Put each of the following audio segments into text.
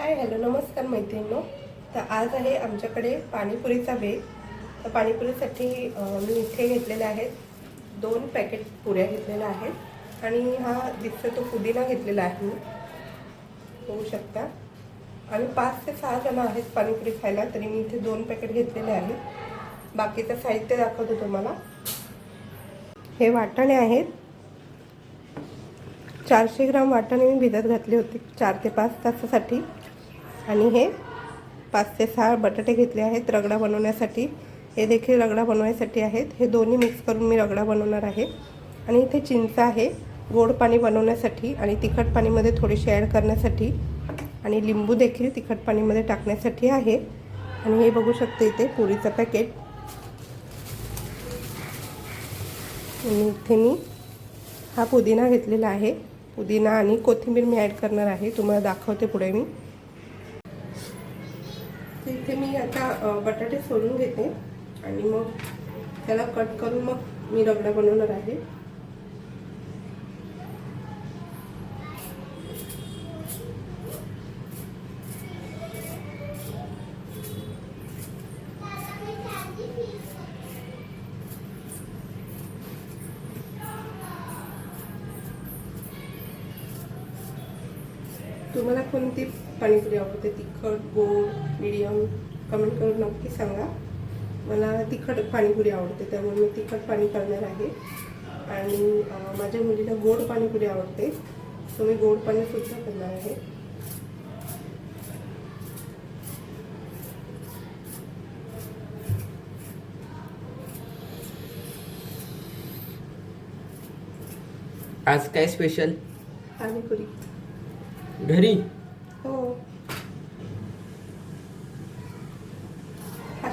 Hi hello नमस्कार मैत्रिणींनो. तर आज आहे आमच्याकडे पाणीपुरीचा वेग तर पाणीपुरीसाठी मी इथे घेतलेले आहेत. दोन पॅकेट पुऱ्या घेतलेल्या आहेत. आणि हा दिसतो तो पुदिना घेतलेला आहे. मी होऊ शकता. आणि पाच ते सहा जण आहेत पाणीपुरी खायला तरी मी इथे दोन पॅकेट घेतलेले आहेत. बाकीचं साहित्य दाखवतो तुम्हाला. हे वाटाणे आहेत. चारशे ग्राम वाटाणे मी भिजत घातले होते चार ते पाच तासासाठी. आणि हे पाच ते सहा बटाटे घेतले आहेत रगडा बनवण्यासाठी. हे देखील रगडा बनवण्यासाठी आहेत. हे दोन्ही मिक्स करून मी रगडा बनवणार आहे. आणि इथे चिंच आहे गोड पाणी बनवण्यासाठी आणि तिखट पाणीमध्ये थोडीशी ॲड करण्यासाठी. आणि लिंबू देखील तिखट पाणीमध्ये टाकण्यासाठी आहे. आणि हे बघू शकते इथे पुरीचं पॅकेट आणि इथे मी हा पुदिना घेतलेला आहे. पुदिना आणि कोथिंबीर मी ॲड करणार आहे. तुम्हाला दाखवते पुढे मी. इथे मी आता बटाटे सोलून घेते. आणि मग त्याला कट करून मग मी रगडा बनवणार आहे. कोणती पाणीपुरी आवडते तिखट गोड मिडियम कमेंट करून नक्की सांगा. मला तिखट पाणीपुरी आवडते त्यामुळे मी तिखट पाणी करणार आहे. आणि माझ्या मुलीला गोड पाणीपुरी आवडते सो मी गोड पाणीसुद्धा करणार आहे. आज काय स्पेशल पाणीपुरी. घरी हो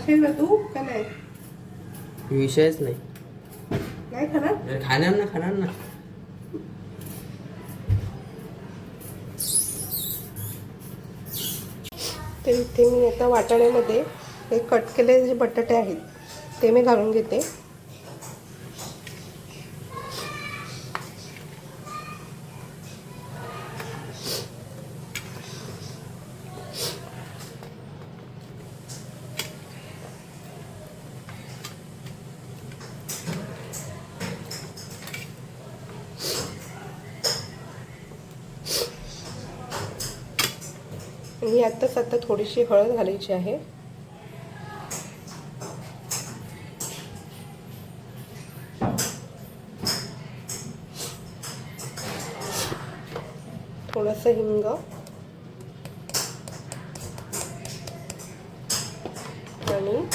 तू का नाही? विषयच नाही. नाही खाणार? खाणार ना खाणार ना. तर इथे मी आता वाटाण्यामध्ये हे कट केलेले जे बटाटे आहेत ते मी घालून घेते. आत्ताच आता थोडीशी हळद घालायची आहे. थोडंसं हिंग. आणि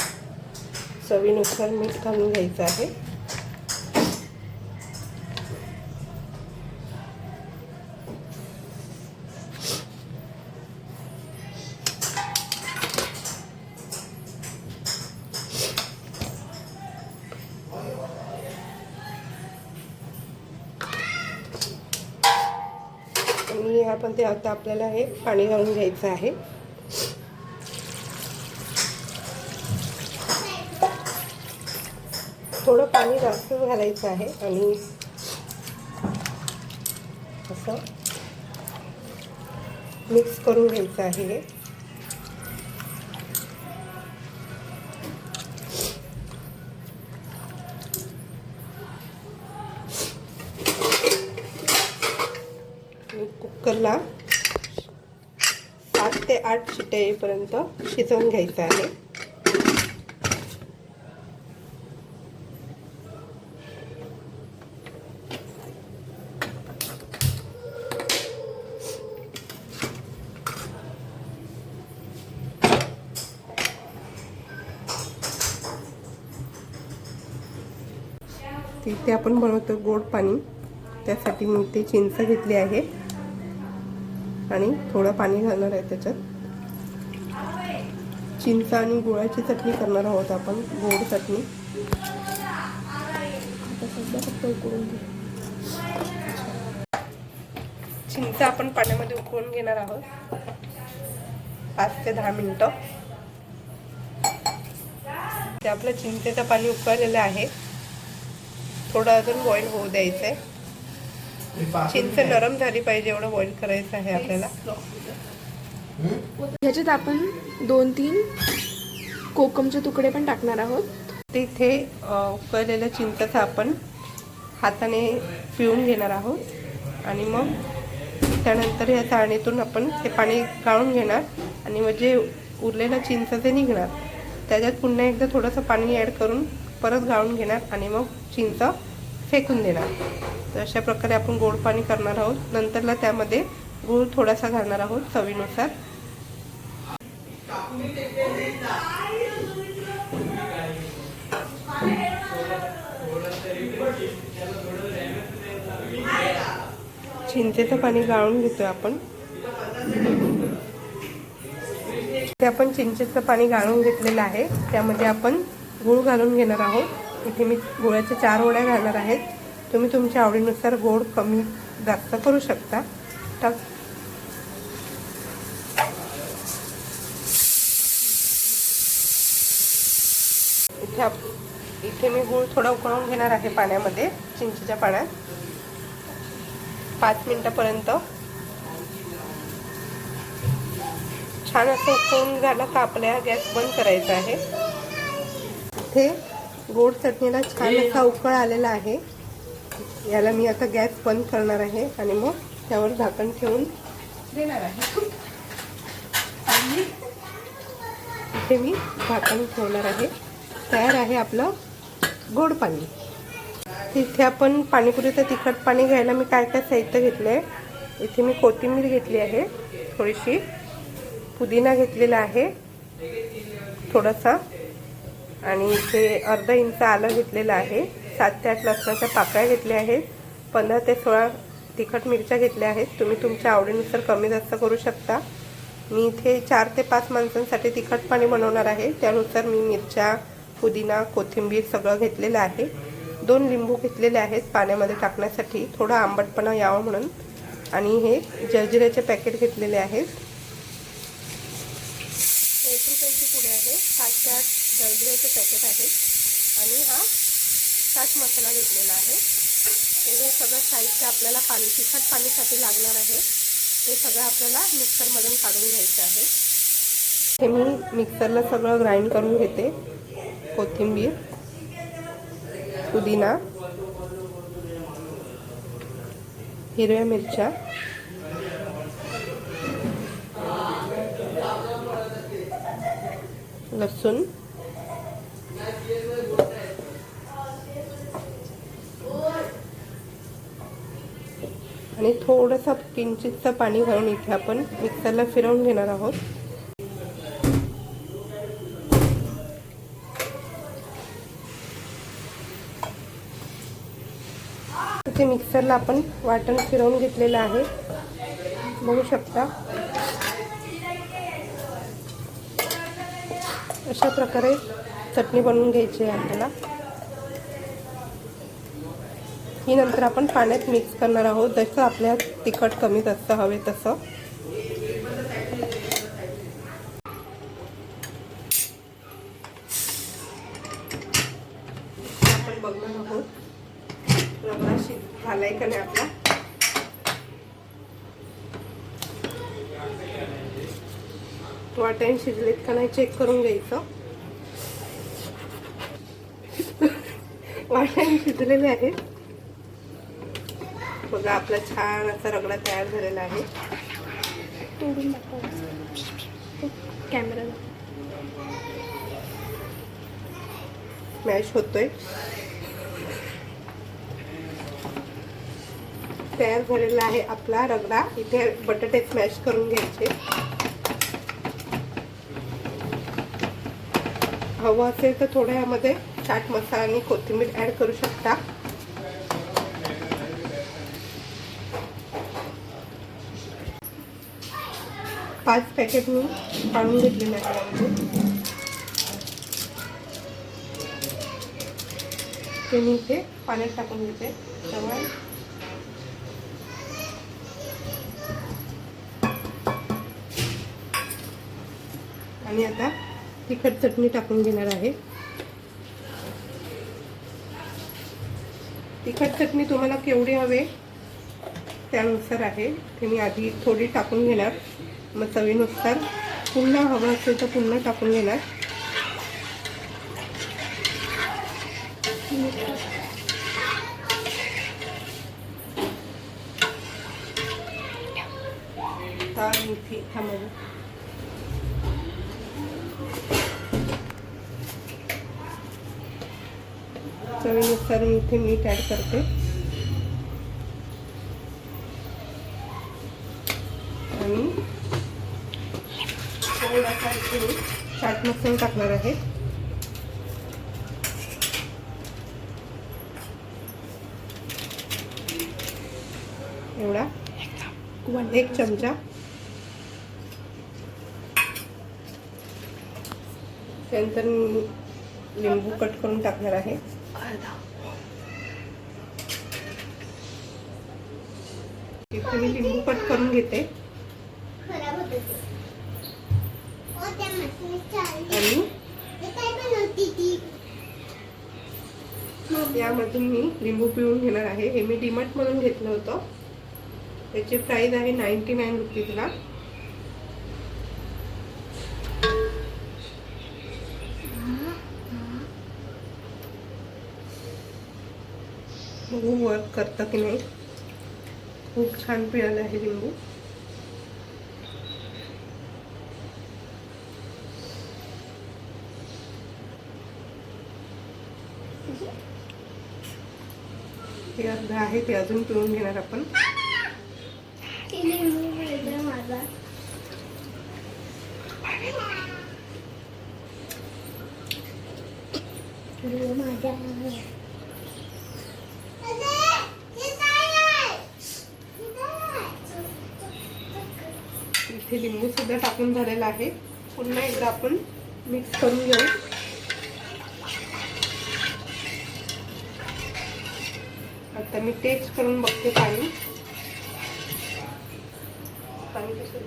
चवीनुसार मीठ घालून घ्यायचं आहे. आपण ते आता आपल्याला हे पाणी घालून घ्यायचं आहे. थोडं पाणी जास्त घालायचं आहे आणि असं मिक्स करून घ्यायचं आहे हे. आठ येईपर्यंत शिजवून घ्यायचं आहे. तिथे आपण बनवतो गोड पाणी. त्यासाठी मी ते चिंच घेतली आहे. आणि थोडं पाणी घालणार आहे त्याच्यात. चिंच आणि गुळाची चटणी करणार आहोत आपण गोड चटणी. फक्त उकळून घे. चिंच आपण पाण्यामध्ये उकळून घेणार आहोत. पाच ते दहा मिनिटं. ते आपलं चिंचेचं पाणी उकळलेलं आहे. थोडं अजून बॉईल होऊ द्यायचं आहे चिंच नरम झाली पाहिजे एवढं बॉईल करायचं आहे आपल्याला. ह्याच्यात आपण दोन तीन. कोकमचे तुकडे पण टाकणार आहोत. तिथे उकळलेलं चिंचाचं चिंचाचा आपण हाताने पिळून घेणार आहोत. आणि मग त्यानंतर या चाळणीतून आपण ते पाणी गाळून घेणार. आणि मग जे उरलेलं चिंच ते निघणार त्याच्यात पुन्हा एकदा थोडंसं पाणी ॲड करून परत गाळून घेणार आणि मग चिंच फेकून देणार. तर अशा प्रकारे आपण गोड पाणी करणार आहोत. नंतरला त्यामध्ये गूळ थोडासा घालणार आहोत चवीनुसार. चिंचेचं पाणी गाळून घेतोय आपण. ते आपण चिंचेचं पाणी गाळून घेतलेलं आहे. त्यामध्ये आपण गूळ घालून घेणार आहोत. इथे मी गुळाच्या चार वड्या घालणार आहेत. तुम्ही तुमच्या आवडीनुसार गोड कमी जास्त करू शकता. तर इथे आप- इथे मी गूळ थोडा उकळून घेणार आहे पाण्यामध्ये चिंचेच्या पाण्यात. पाच मिनिटापर्यंत. छान असं उकळून झालं का आपल्या गॅस बंद करायचा आहे. इथे गोड चटणीला छान असा उकळ आलेला आहे. याला मी आता गॅस बंद करणार आहे आणि मग त्यावर झाकण ठेवून देणार आहे. आणि इथे मी झाकण ठेवणार आहे. तयार आहे आपलं गोड पाणी. इथे आपण पाणीपुरीचं तिखट पाणी घ्यायला मी काय काय साहित्य घेतलं आहे? इथे मी कोथिंबीर घेतली आहे थोडीशी. पुदिना घेतलेला आहे थोडासा. आणि इथे अर्धा इंच आलं घेतलेलं आहे सात ते आठ लसणाच्या पाकळ्या घेतल्या आहेत पंधरा ते सोळा तिखट मिरच्या घेतल्या आहेत. तुम्ही तुमच्या आवडीनुसार कमी जास्त करू शकता. मी इथे चार ते पाच माणसांसाठी तिखट पाणी बनवणार आहे. त्यानुसार मी मिरच्या पुदिना कोथिंबीर सगळं घेतलेलं आहे. दोन लिंबू घेतलेले आहेत पाण्यामध्ये टाकण्यासाठी. थोडा आंबटपणा यावं म्हणून. आणि हे जर्जिऱ्याचे पॅकेट घेतलेले आहेत. एक रुपयाची पुढे आहे. सात ते आठ पॅकेट आहेत. आणि हा चाट मसाला घेतलेला आहे. हे सगळं साहित्य आपल्याला पाणी तिखट पाणीसाठी लागणार आहे. ते सगळं आपल्याला मिक्सरमधून काढून घ्यायचं आहे. हे मी मिक्सरला सगळं ग्राइंड करून घेते. कोथिंबीर पुदिना हिरव्या मिरच्या लसूण आणि थोडंसं किंचितचं पाणी घालून इथे आपण मिक्सरला फिरवून घेणार आहोत. इथे मिक्सरला आपण वाटण फिरवून घेतलेलं आहे. बघू शकता. अशा प्रकारे चटणी बनवून घ्यायची आहे आपल्याला. ही नंतर आपण पाण्यात मिक्स करणार आहोत. जसं आपल्या तिखट कमी जास्त हवे तसं आपण बघणार आहोत रगडा का नाही आपला. वाटाणे शिजलेत का नाही चेक करून घ्यायचं. वाटाणे शिजलेले आहेत. बघा आपला छान असा रगडा तयार झालेला आहे. कॅमेरा. मॅश होतोय. तयार झालेला आहे आपला रगडा. इथे बटाटे स्मॅश करून घ्यायचे. हवं असेल तर थोड्या यामध्ये चाट मसाला आणि कोथिंबीर ऍड करू शकता. पाच पॅकेट मी काढून घेतले मॅडम ते मी इथे पाण्यात टाकून घेते. त्यामुळे आणि आता तिखट चटणी टाकून घेणार आहे. तिखट चटणी तुम्हाला केवढी हवे त्यानुसार आहे. ते मी आधी थोडी टाकून घेणार. मग चवीनुसार पुन्हा हवं असेल तर पुन्हा टाकून घेणार. आता मेथी थांबवू चवीनुसार इथे मीठ ॲड करते. आणि चाट मसाला टाकणार आहे. एवढा एक चमचा. त्यानंतर मी लिंबू कट करून टाकणार आहे. आता मी लिंबू कट करून घेते. आणि यामधून मी लिंबू पिळून घेणार आहे. हे मी डिमट म्हणून घेतलं होतं. त्याची प्राईज आहे नाईन्टी नाईन रुपीजला बघू वर्क करतं की नाही. खूप छान पिळालं आहे लिंबू. हे अर्धा आहे ते अजून पिळून घेणार आपण. ती लिंबू माझा. इथे लिंबू सुद्धा टाकून झालेला आहे. पुन्हा एकदा आपण मिक्स करून घेऊ. आता मी टेस्ट करून बघते पाणी. पाणी कसं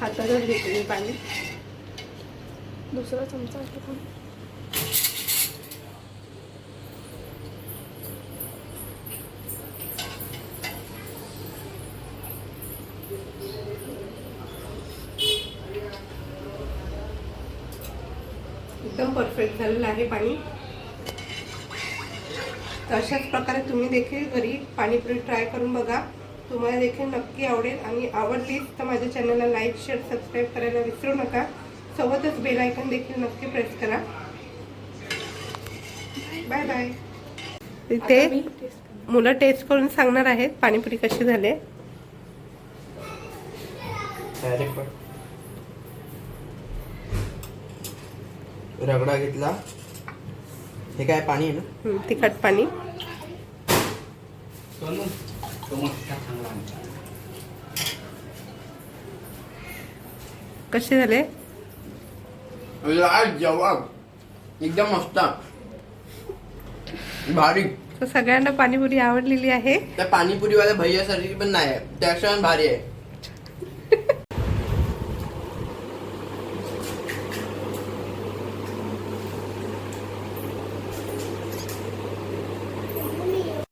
हातातच घेते मी पाणी. दुसरा चमचा एकदम परफेक्ट झालेलं आहे पाणी. तर अशाच प्रकारे तुम्ही देखील घरी पाणीपुरी ट्राय करून बघा. तुम्हाला देखील नक्की आवडेल आणि आवडलीच तर माझ्या चॅनलला लाईक शेअर सबस्क्राईब करायला विसरू नका. सोबतच बेल आयकन देखील नक्की प्रेस करा. बाय बाय तिथे करते. मुलं टेस्ट करून सांगणार आहेत पाणीपुरी कशी झाली डायरेक्ट पण रगडा घेतला. हे काय पाणी आहे ना? हं, तिखट पाणी. कसे झाले? जवाब. एकदम मस्त. भारी. तर सगळ्यांना पाणीपुरी आवडलेली आहे. त्या पाणीपुरीवाल्या भैयासारखी पण नाही पण भारी आहे.